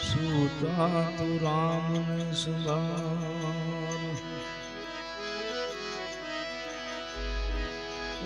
સુતા તું રામ ને સુધાર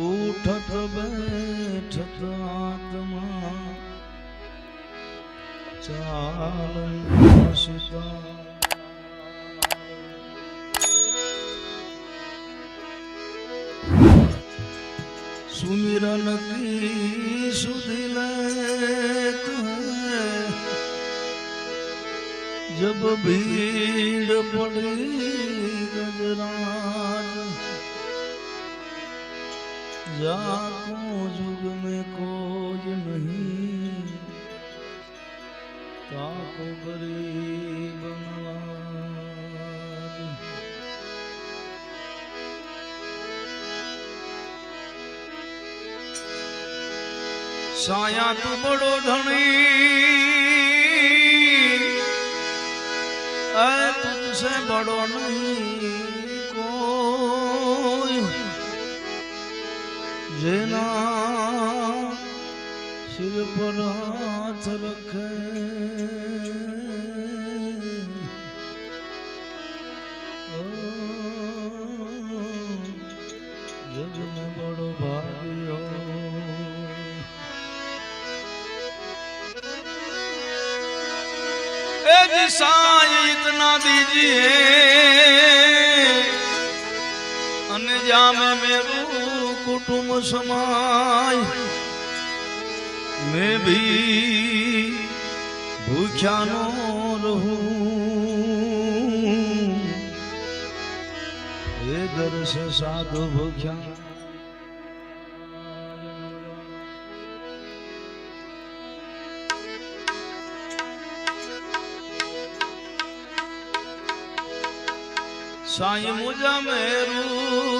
ઉઠત બેઠત આત્મા ચાલ સુતા સુમિરન કી સુધિર જબ ભીડ પડી ગજરાજ જાકો જુગ મે કોજ નહીં તાકો ગરીબ નવાજ સાયા તું બડો ધણી છે બડો કોઈ. જેના શિર પર હાથ રખે. બડો ભાઈ साईं इतना दीजिए अनजा में मेरू कुटुंब समाय मैं भी भूख्या नो रहूं ये दर से साधु भूख्या સાઈ મુજા મેરું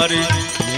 তোমার